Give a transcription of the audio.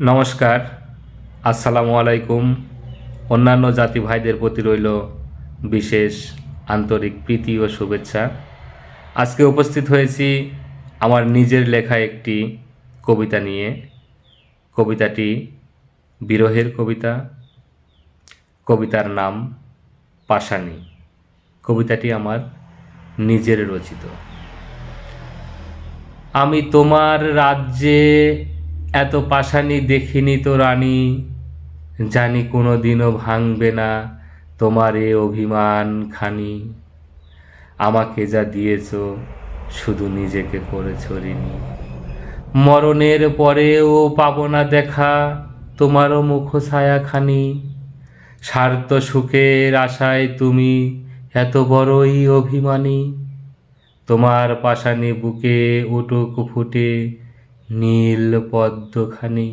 নমস্কার, আসসালামু আলাইকুম। অন্যান্য জাতি ভাইদের প্রতি রইল বিশেষ আন্তরিক প্রীতি ও শুভেচ্ছা। আজকে উপস্থিত হয়েছি আমার নিজের লেখা একটি কবিতা নিয়ে। কবিতাটি বিরহের কবিতা। কবিতার নাম পাশানি কবিতাটি আমার নিজের রচিত। আমি তোমার রাজ্যে এত পাশানি দেখিনি তো রানী। জানি কোনো দিনও ভাঙবে না তোমার এ অভিমান খানি। আমাকে যা দিয়েছ, শুধু নিজেকে করেছ ঋণী। মরণের পরেও পাবো না দেখা তোমারও মুখ ছায়াখানি। স্বার্থ সুখের আশায় তুমি এত বড়ই অভিমানী। তোমার পাশানি বুকে উটুক ফুটে নীল পদ্মখানি।